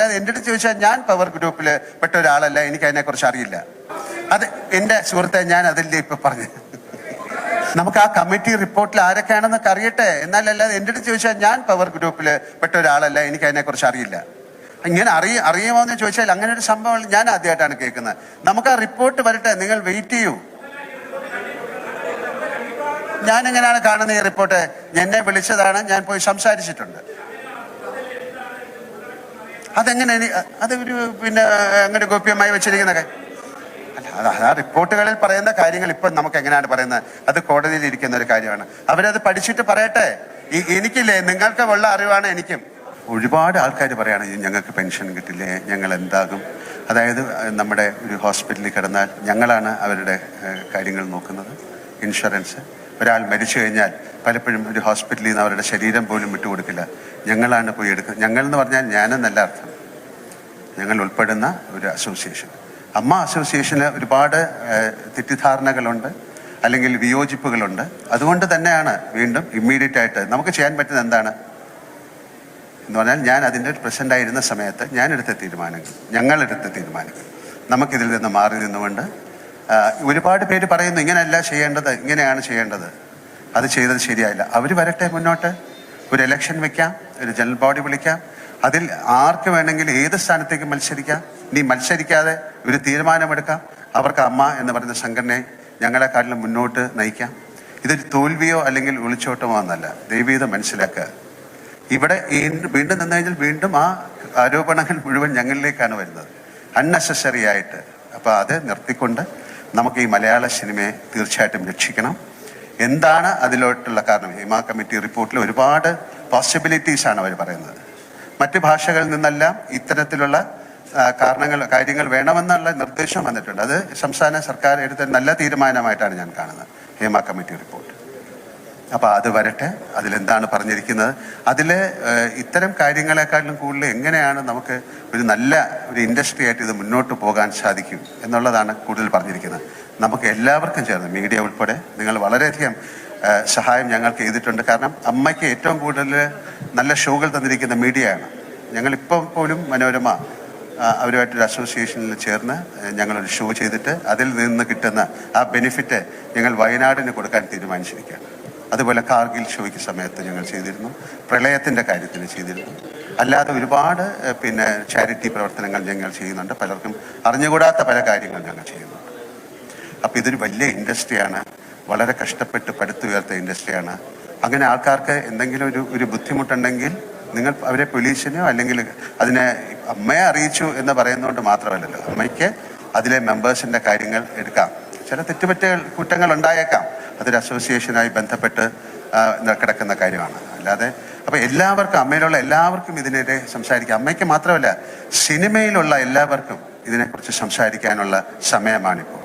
അല്ലാതെ എന്റെ അടുത്ത് ചോദിച്ചാൽ ഞാൻ പവർ ഗ്രൂപ്പിൽ പെട്ട ഒരാളല്ല എനിക്ക് അതിനെക്കുറിച്ച് അറിയില്ല. അത് എന്റെ സുഹൃത്തെ ഞാൻ അതിന്റെ ഇപ്പൊ പറഞ്ഞു. നമുക്ക് ആ കമ്മിറ്റി റിപ്പോർട്ടിൽ ആരൊക്കെയാണെന്നൊക്കെ അറിയട്ടെ. എന്നാലല്ലാതെ എന്റെ അടുത്ത് ചോദിച്ചാൽ ഞാൻ പവർ ഗ്രൂപ്പിൽ പെട്ട ഒരാളല്ല എനിക്ക് അതിനെക്കുറിച്ച് അറിയില്ല. ഇങ്ങനെ അറിയ അറിയുമോ എന്ന് ചോദിച്ചാൽ അങ്ങനെ ഒരു സംഭവം ഞാൻ ആദ്യമായിട്ടാണ് കേൾക്കുന്നത്. നമുക്ക് ആ റിപ്പോർട്ട് വരട്ടെ നിങ്ങൾ വെയിറ്റ് ചെയ്യൂ. ഞാൻ എങ്ങനെയാണ് കാണുന്നത് ഈ റിപ്പോർട്ട് എന്നെ വിളിച്ചതാണ് ഞാൻ പോയി സംസാരിച്ചിട്ടുണ്ട്. അതെങ്ങനെ അത് ഒരു പിന്നെ അങ്ങനെ ഗോപ്യമായി വെച്ചിരിക്കുന്ന അല്ല ആ റിപ്പോർട്ടുകളിൽ പറയുന്ന കാര്യങ്ങൾ ഇപ്പം നമുക്ക് എങ്ങനെയാണ് പറയുന്നത്? അത് കോടതിയിൽ ഇരിക്കുന്ന ഒരു കാര്യമാണ്. അവരത് പഠിച്ചിട്ട് പറയട്ടെ. എനിക്കില്ലേ നിങ്ങൾക്ക് ഉള്ള അറിവാണ് എനിക്കും. ഒരുപാട് ആൾക്കാർ പറയാണ് ഞങ്ങൾക്ക് പെൻഷൻ കിട്ടില്ലേ? ഞങ്ങൾ എന്താകും? അതായത് നമ്മുടെ ഒരു ഹോസ്പിറ്റലിൽ കിടന്നാൽ ഞങ്ങളാണ് അവരുടെ കാര്യങ്ങൾ നോക്കുന്നത്. ഇൻഷുറൻസ്. ഒരാൾ മരിച്ചു കഴിഞ്ഞാൽ പലപ്പോഴും ഒരു ഹോസ്പിറ്റലിൽ നിന്ന് അവരുടെ ശരീരം പോലും വിട്ടുകൊടുക്കില്ല. ഞങ്ങളാണ് പോയി എടുക്കുന്നത് ഞങ്ങൾ എന്ന് പറഞ്ഞാൽ ഞാനെന്നല്ല അർത്ഥം. ഞങ്ങൾ ഉൾപ്പെടുന്ന ഒരു അസോസിയേഷൻ അമ്മ അസോസിയേഷന് ഒരുപാട് തെറ്റിദ്ധാരണകളുണ്ട് അല്ലെങ്കിൽ വിയോജിപ്പുകളുണ്ട്. അതുകൊണ്ട് തന്നെയാണ് വീണ്ടും ഇമ്മീഡിയറ്റ് ആയിട്ട് നമുക്ക് ചെയ്യാൻ പറ്റുന്നത് എന്താണ്? എന്ന് പറഞ്ഞാൽ ഞാൻ അതിന്റെ പ്രസന്റ് ആയിരുന്ന സമയത്ത് ഞാൻ എടുത്ത തീരുമാനങ്ങൾ ഞങ്ങളെടുത്ത തീരുമാനങ്ങൾ. നമുക്കിതിൽ നിന്ന് മാറി നിന്നുകൊണ്ട് ഒരുപാട് പേര് പറയുന്നു ഇങ്ങനെയല്ല ചെയ്യേണ്ടത് ഇങ്ങനെയാണ് ചെയ്യേണ്ടത്. അത് ചെയ്തത് ശരിയായില്ല. അവർ വരട്ടെ മുന്നോട്ട്. ഒരു ഇലക്ഷൻ വെക്കാം ഒരു ജനറൽ ബോഡി വിളിക്കാം. അതിൽ ആർക്ക് വേണമെങ്കിലും ഏത് സ്ഥാനത്തേക്ക് മത്സരിക്കാം നീ മത്സരിക്കാതെ ഒരു തീരുമാനമെടുക്കാം. അവർക്ക് അമ്മ എന്ന് പറയുന്ന സംഘടനയെ ഞങ്ങളെക്കാട്ടിലും മുന്നോട്ട് നയിക്കാം. ഇതൊരു തോൽവിയോ അല്ലെങ്കിൽ ഒളിച്ചോട്ടമോ എന്നല്ല. ദൈവീതം മനസ്സിലാക്കുക. ഇവിടെ വീണ്ടും നിന്ന് കഴിഞ്ഞാൽ വീണ്ടും ആ ആരോപണങ്ങൾ മുഴുവൻ ഞങ്ങളിലേക്കാണ് വരുന്നത്. അൺനെസസറി ആയിട്ട്. അപ്പോൾ അത് നിർത്തിക്കൊണ്ട് നമുക്ക് ഈ മലയാള സിനിമയെ തീർച്ചയായിട്ടും രക്ഷിക്കണം. എന്താണ് അതിലോട്ടുള്ള കാരണം? ഹിമ കമ്മിറ്റി റിപ്പോർട്ടിൽ ഒരുപാട് പോസിബിലിറ്റീസ് ആണ് അവർ പറയുന്നത്. മറ്റ് ഭാഷകളിൽ നിന്നെല്ലാം ഇത്തരത്തിലുള്ള കാരണങ്ങൾ കാര്യങ്ങൾ വേണമെന്നുള്ള നിർദ്ദേശം വന്നിട്ടുണ്ട്. അത് സംസ്ഥാന സർക്കാർ എടുത്ത നല്ല തീരുമാനമായിട്ടാണ് ഞാൻ കാണുന്നത്. Hema committee report. അപ്പോൾ അത് വരട്ടെ. അതിലെന്താണ് പറഞ്ഞിരിക്കുന്നത്? അതിൽ ഇത്തരം കാര്യങ്ങളെക്കാളും കൂടുതൽ എങ്ങനെയാണ് നമുക്ക് ഒരു നല്ല ഒരു ഇൻഡസ്ട്രി ആയിട്ട് ഇത് മുന്നോട്ട് പോകാൻ സാധിക്കും എന്നുള്ളതാണ് കൂടുതൽ പറഞ്ഞിരിക്കുന്നത്. നമുക്ക് എല്ലാവർക്കും ചേർന്ന് മീഡിയ ഉൾപ്പെടെ നിങ്ങൾ വളരെയധികം സഹായം ഞങ്ങൾക്ക് ചെയ്തിട്ടുണ്ട്. കാരണം അമ്മയ്ക്ക് ഏറ്റവും കൂടുതൽ നല്ല ഷോകൾ തന്നിരിക്കുന്ന മീഡിയയാണ്. ഞങ്ങളിപ്പോൾ പോലും മനോരമ അവരുമായിട്ടൊരു അസോസിയേഷനിൽ ചേർന്ന് ഞങ്ങളൊരു ഷോ ചെയ്തിട്ട് അതിൽ നിന്ന് കിട്ടുന്ന ആ ബെനിഫിറ്റ് ഞങ്ങൾ വയനാടിന് കൊടുക്കാൻ തീരുമാനിച്ചിരിക്കുകയാണ്. അതുപോലെ കാർഗിൽ ഷോയ്ക്ക് സമയത്ത് ഞങ്ങൾ ചെയ്തിരുന്നു. പ്രളയത്തിന്റെ കാര്യത്തിൽ ചെയ്തിരുന്നു. അല്ലാതെ ഒരുപാട് പിന്നെ ചാരിറ്റി പ്രവർത്തനങ്ങൾ ഞങ്ങൾ ചെയ്യുന്നുണ്ട്. പലർക്കും അറിഞ്ഞുകൂടാത്ത പല കാര്യങ്ങൾ ഞങ്ങൾ ചെയ്യുന്നുണ്ട്. അപ്പോൾ ഇതൊരു വലിയ ഇൻഡസ്ട്രിയാണ്. വളരെ കഷ്ടപ്പെട്ട് പടുത്തുയർത്ത ഇൻഡസ്ട്രിയാണ്. അങ്ങനെ ആൾക്കാർക്ക് എന്തെങ്കിലും ഒരു ഒരു ബുദ്ധിമുട്ടുണ്ടെങ്കിൽ നിങ്ങൾ അവരെ പോലീസിനോ അല്ലെങ്കിൽ അതിനെ അമ്മയെ അറിയിച്ചു എന്ന് പറയുന്നതുകൊണ്ട് മാത്രമല്ലല്ലോ. അമ്മയ്ക്ക് അതിലെ മെമ്പേഴ്സിന്റെ കാര്യങ്ങൾ എടുക്കാം. ചില തെറ്റുപറ്റ കുറ്റങ്ങൾ ഉണ്ടായേക്കാം അതൊരു അസോസിയേഷനായി ബന്ധപ്പെട്ട് കിടക്കുന്ന കാര്യമാണ്. അല്ലാതെ അപ്പോൾ എല്ലാവർക്കും അമ്മയിലുള്ള എല്ലാവർക്കും ഇതിനെതിരെ സംസാരിക്കാം. അമ്മയ്ക്ക് മാത്രമല്ല സിനിമയിലുള്ള എല്ലാവർക്കും ഇതിനെക്കുറിച്ച് സംസാരിക്കാനുള്ള സമയമാണിപ്പോൾ